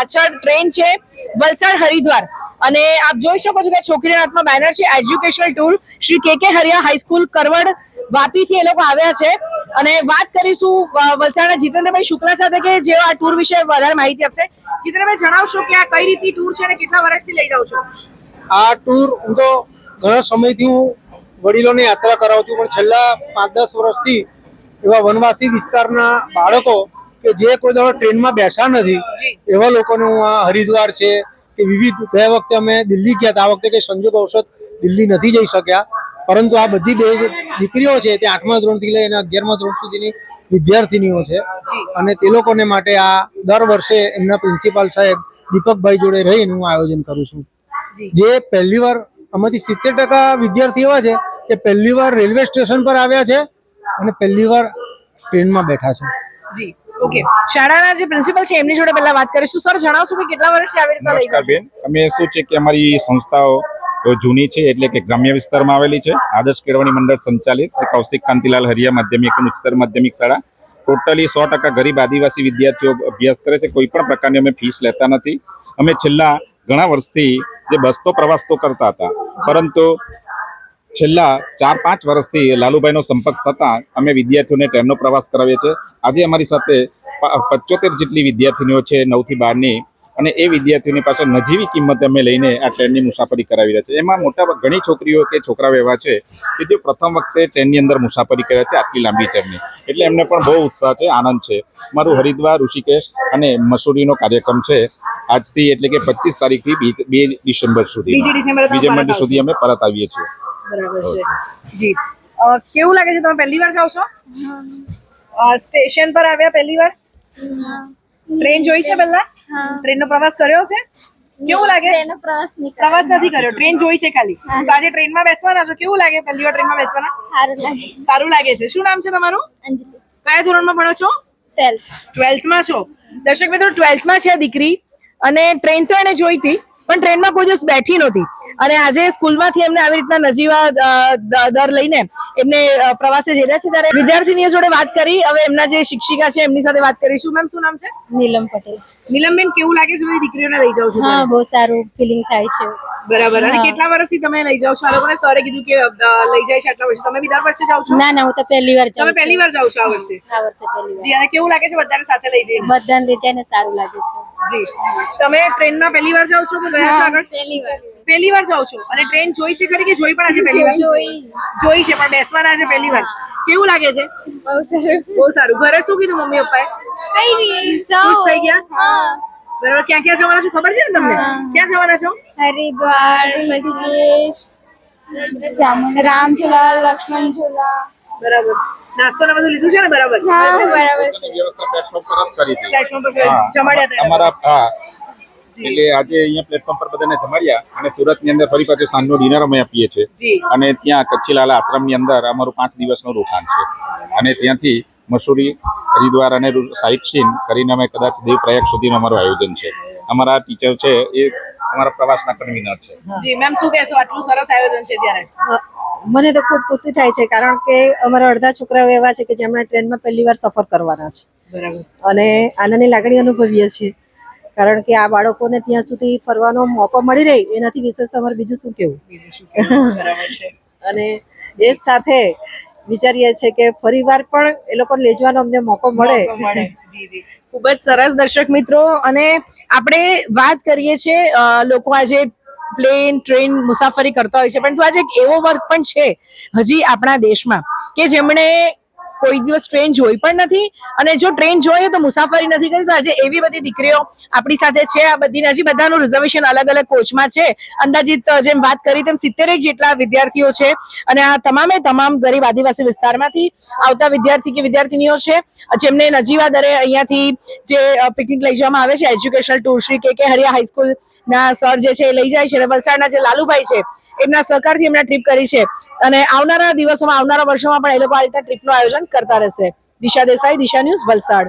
પાછળ ટ્રેન છે વલસાડ હરિદ્વાર. અને આપ જોઈ શકો છો કે છોકરીના હાથમાં બેનર છે એજ્યુકેશનલ ટૂર શ્રી કે કે હરિયા હાઈસ્કૂલ કરવડ વાપીથી એ લોકો આવ્યા છે. અને વાત કરીશું વલસાડના જીતેન્દ્રભાઈ શુક્લા સાથે કે જેઓ આ ટૂર વિશે વધારે માહિતી આપશે. જીતેન્દ્રભાઈ, જણાવશો કે આ કઈ રીતની ટૂર છે અને કેટલા વર્ષથી લઈ જાઓ છો? આ ટૂર હું તો ઘણા સમયથી હું વડીલોને યાત્રા કરાવું છું, પણ છેલ્લા પાંચ દસ વર્ષથી એવા વનવાસી વિસ્તારના બાળકો કે જે કોઈ દાડો ટ્રેનમાં બેસા નથી એવા લોકોને હું આ હરિદ્વાર છે કે વિવિધ ગયા વખતે અમે દિલ્હી ગયા હતા આ વખતે કઈ સંજોગ ઔષધ દિલ્હી નથી જઈ શક્યા. પરંતુ આ બધી બે દીકરીઓ છે તે આઠમા ધોરણથી લઈને અગિયારમા ધોરણ સુધીની વિદ્યાર્થીનીઓ છે. અને તે લોકોને માટે આ દર વર્ષે એમના પ્રિન્સિપાલ સાહેબ દીપકભાઈ જોડે રહીને હું આયોજન કરું છું. જે પહેલી વાર આમાંથી સિત્તેર ટકા વિદ્યાર્થી એવા છે કે પહેલી વાર રેલવે સ્ટેશન પર આવ્યા છે અને પહેલી વાર ટ્રેનમાં બેઠા છે. જી. ઓકે શાળાના જે પ્રિન્સિપલ છે, એમની જોડે પહેલા વાત કરીશું. સર જણાવશો કે કેટલા વર્ષથી આવી રીતે નમસ્કાર બેન. અમે શું છે કે અમારી સંસ્થાઓ જૂની છે, એટલે કે ગ્રામ્ય વિસ્તારમાં આવેલી છે. આદર્શ કેળવણી મંડળ સંચાલિત શ્રી કૌશિક કાંતિલાલ હરિયા માધ્યમિક અને ઉચ્ચતર માધ્યમિક શાળા. ટોટલી સો ટકા ગરીબ આદિવાસી વિદ્યાર્થીઓ અભ્યાસ કરે છે. કોઈ પણ પ્રકારની અમે ફીસ લેતા નથી. અમે છેલ્લા ઘણા વર્ષથી જે બસતો પ્રવાસ તો કરતા હતા. પરંતુ છેલ્લા ચાર પાંચ વર્ષથી લાલુભાઈનો સંપર્ક થતાં અમે વિદ્યાર્થીઓને ટ્રેનનો પ્રવાસ કરાવીએ છીએ. આજે અમારી સાથે પચોતેર જેટલી વિદ્યાર્થીનીઓ છે નવથી બારની અને એ વિદ્યાર્થીઓની પાસે નજીવી કિંમતે અમે લઈને આ ટ્રેનની મુસાફરી કરાવી રહ્યા છે એમાં મોટા ઘણી છોકરીઓ કે છોકરાઓ એવા છે કે જે પ્રથમ વખતે ટ્રેનની અંદર મુસાફરી કર્યા છે આટલી લાંબી જર્ની એટલે એમને પણ બહુ ઉત્સાહ છે આનંદ છે. મારું હરિદ્વાર ઋષિકેશ અને મસૂરીનો કાર્યક્રમ છે આજથી એટલે કે પચીસ તારીખથી બી- ડિસેમ્બર સુધી. ડિસેમ્બરે સુધી અમે પરત આવીએ છીએ. બરાબર છે. જી. કેવું લાગે છે તમે પહેલી વાર જાવ છો? સ્ટેશન પર આવ્યા પહેલી વાર? ટ્રેન જોઈ છે પહેલા? ટ્રેનનો પ્રવાસ કર્યો છે? કેવું લાગે? એનો પ્રવાસ પ્રવાસ નથી કર્યો. ટ્રેન જોઈ છે ખાલી. તો આજે ટ્રેનમાં બેસવાના છો? કેવું લાગે પહેલી વાર ટ્રેનમાં બેસવાના? સારું લાગે. સારું લાગે છે. શું નામ છે તમારું? અંજલિ. કયા ધોરણમાં ભણો છો? ટ્વેલ્થ. ટ્વેલ્થમાં છો. દર્શક મિત્રો ટ્વેલ્થમાં છે આ દીકરી. અને ટ્રેન તો એને જોઈ હતી પણ ટ્રેનમાં કોઈ દિવસ બેઠી નહોતી. અને આજે સ્કૂલમાંથી એમને આવી રીતના નજીવા દર લઈને એમને પ્રવાસે જઈ રહ્યા છે. ત્યારે વિદ્યાર્થીનીઓ જોડે વાત કરી. હવે એમના જે શિક્ષિકા છે એમની સાથે વાત કરીશું. મેમ શું નામ છે? નીલમ પટેલ. નીલમબેન કેવું લાગે છે બધી દીકરીઓને લઈ જાઉં છું હા બહુ સારું ફિલિંગ થાય છે. બરાબર. અને કેટલા વર્ષથી તમે લઈ જાઓ છો? આ લોકોને સરે કીધું કે લઈ જાય છે આટલા વર્ષે. તમે બી દર વર્ષે જાવ છો? ના ના હું તો પહેલી વાર તમે પહેલી વાર જાવ છો આ વર્ષે? આ વર્ષે પહેલી વાર. જી અને કેવું લાગે છે બધાને સાથે લઈ જઈને? બધાને લઈ જાય ને સારું લાગે છે. જી. તમે ટ્રેનમાં પહેલી વાર જાવ છો કે ગયા છો આગળ? પહેલી વાર. પહેલી વાર જાઓ છો. અને ટ્રેન જોઈ છે ખરી કે જોઈ પણ આજે પહેલી વાર? જોઈ. જોઈ છે પણ બેસવાના છે પહેલી વાર. કેવું લાગે છે? બહુ સારું. બહુ સારું. ઘરે શું કીધું મમ્મી પપ્પાએ? કઈ નહીં જાઓ. ખુશ થઈ ગયા? હા. બરાબર. ક્યાં ક્યાં જવાના છો? ખબર છે ને તમને? ક્યાં જવાના છો? હરિદ્વાર પછી રામ ઝુલા લક્ષ્મણ ઝુલા બરાબર. નાસ્તો ને બધું લીધું છે ને? બરાબર. હા બરાબર પ્લેટફોર્મ પર જ કરી હતી. પ્લેટફોર્મ પર જમાડ્યા હતા. અમારા હા. એટલે આજે અહીંયા પ્લેટફોર્મ પર બધાને જમાડ્યા અને સુરતની અંદર ફરી પાછું સાંજનો ડિનર અમે આપીએ છીએ. અને ત્યાં કચ્છીલાલા આશ્રમની અંદર અમારું પાંચ દિવસનું રોકાણ છે. અને ત્યાંથી મસૂરી હરિદ્વાર અને સાઇટ સીન કરીને અમે કદાચ દેવપ્રયાગ સુધીનું અમારું આયોજન છે. અમારા ટીચર છે એ અમારા પ્રવાસના કન્વીનર છે. જી મેમ શું કહેશો? આટલું સરસ આયોજન છે ત્યારે. મને તો ખૂબ ખુશી થાય છે કારણ કે અમારા અડધા છોકરાઓ એવા છે કે જેમણે ટ્રેનમાં પહેલી વાર સફર કરવાના છે. બરાબર. અને આનંદની લાગણી અનુભવીએ છીએ. કારણ કે આ બાળકોને ત્યાં સુધી ફરવાનો મોકો મળી રહે એનાથી વિશેષ તમારે બીજું શું કેવું? બીજું શું અને એ સાથે વિચારીએ છીએ કે ફરીવાર પણ એ લોકોને લેજવાનો અમને મોકો મળે. જી જી. ખૂબ જ સરસ દર્શક મિત્રો. અને આપણે વાત કરીએ છીએ લોકો આજે પ્લેન ટ્રેન મુસાફરી કરતા હોય છે પરંતુ આજે એક એવો વર્ગ પણ છે હજી આપણા દેશમાં કે જેમણે કોઈ દિવસ ટ્રેન જોઈ પણ નથી. અને જો ટ્રેન જોઈએ તો મુસાફરી નથી કરી તો આજે એવી બધી દીકરીઓ આપણી સાથે છે. આ બધી હજી બધાનું રિઝર્વેશન અલગ અલગ કોચમાં છે. અંદાજિત જેમ વાત કરી તેમ સિત્તેરેક જેટલા વિદ્યાર્થીઓ છે. અને આ તમામે તમામ ગરીબ આદિવાસી વિસ્તારમાંથી આવતા વિદ્યાર્થી કે વિદ્યાર્થીનીઓ છે. જેમને નજીવા દરે અહીંયાથી જે પિકનિક લઈ જવામાં આવે છે એજ્યુકેશનલ ટૂર શ્રી કે કે હરિયા હાઈસ્કૂલના સર જે છે એ લઈ જાય છે. અને વલસાડના જે લાલુભાઈ છે એમના સહકારથી એમને ટ્રીપ કરી છે. અને આવનારા દિવસોમાં, આવનારા વર્ષોમાં પણ એ લોકો આ રીતના ટ્રીપનું આયોજન કરતા રહેશે. દિશા દેસાઈ, દિશા ન્યૂઝ વલસાડ.